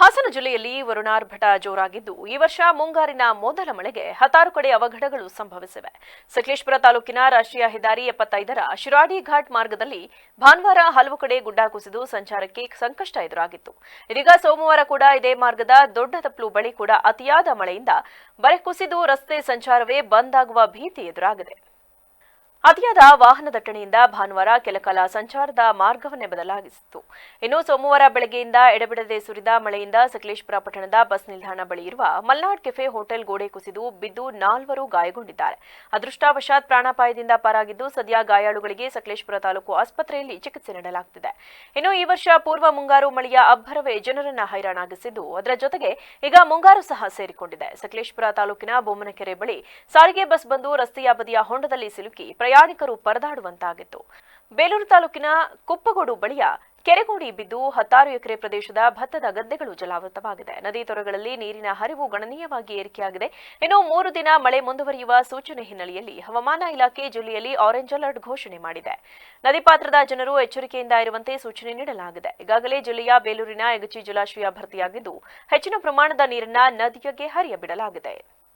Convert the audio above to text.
ಹಾಸನ ಜಿಲ್ಲೆಯಲ್ಲಿ ವರುಣಾರ್ಭಟ ಜೋರಾಗಿದ್ದು, ಈ ವರ್ಷ ಮುಂಗಾರಿನ ಮೊದಲ ಮಳೆಗೆ ಹತ್ತಾರು ಕಡೆ ಅವಘಡಗಳು ಸಂಭವಿಸಿವೆ. ಸಕಲೇಶ್ಪುರ ತಾಲೂಕಿನ ರಾಷ್ಟ್ರೀಯ ಹೆದ್ದಾರಿ ಎಪ್ಪತ್ತೈದರ ಶಿರಾಡಿ ಘಾಟ್ ಮಾರ್ಗದಲ್ಲಿ ಭಾನುವಾರ ಹಲವು ಕಡೆ ಗುಡ್ಡ ಕುಸಿದು ಸಂಚಾರಕ್ಕೆ ಸಂಕಷ್ಟ ಎದುರಾಗಿತ್ತು. ಇದೀಗ ಸೋಮವಾರ ಕೂಡ ಇದೇ ಮಾರ್ಗದ ದೊಡ್ಡ ತಪ್ಪಲು ಬಳಿ ಕೂಡ ಅತಿಯಾದ ಮಳೆಯಿಂದ ಬರೆ ಕುಸಿದು ರಸ್ತೆ ಸಂಚಾರವೇ ಬಂದ್ ಆಗುವ ಭೀತಿ ಎದುರಾಗಿದೆ. ಅತಿಯಾದ ವಾಹನ ದಟ್ಟಣೆಯಿಂದ ಭಾನುವಾರ ಕೆಲಕಾಲ ಸಂಚಾರದ ಮಾರ್ಗವನ್ನೇ ಬದಲಾಗಿಸಿತು ಇನ್ನು ಸೋಮವಾರ ಬೆಳಗ್ಗೆಯಿಂದ ಎಡಬಿಡದೆ ಸುರಿದ ಮಳೆಯಿಂದ ಸಕಲೇಶ್ಪುರ ಪಟ್ಟಣದ ಬಸ್ ನಿಲ್ದಾಣ ಬಳಿ ಇರುವ ಮಲ್ನಾಡ್ ಕೆಫೆ ಹೋಟೆಲ್ ಗೋಡೆ ಕುಸಿದು ಬಿದ್ದು ನಾಲ್ವರು ಗಾಯಗೊಂಡಿದ್ದಾರೆ. ಅದೃಷ್ಟವಶಾತ್ ಪ್ರಾಣಾಪಾಯದಿಂದ ಪಾರಾಗಿದ್ದು ಸದ್ಯ ಗಾಯಾಳುಗಳಿಗೆ ಸಕಲೇಶ್ಪುರ ತಾಲೂಕು ಆಸ್ಪತ್ರೆಯಲ್ಲಿ ಚಿಕಿತ್ಸೆ ನೀಡಲಾಗುತ್ತಿದೆ ಇನ್ನು ಈ ವರ್ಷ ಪೂರ್ವ ಮುಂಗಾರು ಮಳೆಯ ಅಬ್ಬರವೇ ಜನರನ್ನು ಹೈರಾಣಾಗಿಸಿದ್ದು, ಅದರ ಜೊತೆಗೆ ಈಗ ಮುಂಗಾರು ಸಹ ಸೇರಿಕೊಂಡಿದೆ. ಸಕಲೇಶ್ಪುರ ತಾಲೂಕಿನ ಬೊಮ್ಮನಕೆರೆ ಬಳಿ ಸಾರಿಗೆ ಬಸ್ ಬಂದು ರಸ್ತೆಯ ಬದಿಯ ಹೊಂಡದಲ್ಲಿ ಸಿಲುಕಿ ಪ್ರಯಾಣಿಕರು ಪರದಾಡುವಂತಾಗಿತ್ತು. ಬೇಲೂರು ತಾಲೂಕಿನ ಕುಪ್ಪಗೋಡು ಬಳಿಯ ಕೆರೆಗೋಡಿ ಬಿದ್ದು ಹತ್ತಾರು ಎಕರೆ ಪ್ರದೇಶದ ಭತ್ತದ ಗದ್ದೆಗಳು ಜಲಾವೃತವಾಗಿದೆ. ನದಿ ತೊರೆಗಳಲ್ಲಿ ನೀರಿನ ಹರಿವು ಗಣನೀಯವಾಗಿ ಏರಿಕೆಯಾಗಿದೆ. ಇನ್ನು ಮೂರು ದಿನ ಮಳೆ ಮುಂದುವರಿಯುವ ಸೂಚನೆ ಹಿನ್ನೆಲೆಯಲ್ಲಿ ಹವಾಮಾನ ಇಲಾಖೆ ಜಿಲ್ಲೆಯಲ್ಲಿ ಆರೆಂಜ್ ಅಲರ್ಟ್ ಘೋಷಣೆ ಮಾಡಿದೆ. ನದಿ ಪಾತ್ರದ ಜನರು ಎಚ್ಚರಿಕೆಯಿಂದ ಇರುವಂತೆ ಸೂಚನೆ ನೀಡಲಾಗಿದೆ. ಈಗಾಗಲೇ ಜಿಲ್ಲೆಯ ಬೇಲೂರಿನ ಯಗಚಿ ಜಲಾಶಯ ಭರ್ತಿಯಾಗಿದ್ದು, ಹೆಚ್ಚಿನ ಪ್ರಮಾಣದ ನೀರನ್ನ ನದಿಗೆ ಹರಿಯಬಿಡಲಾಗಿದೆ.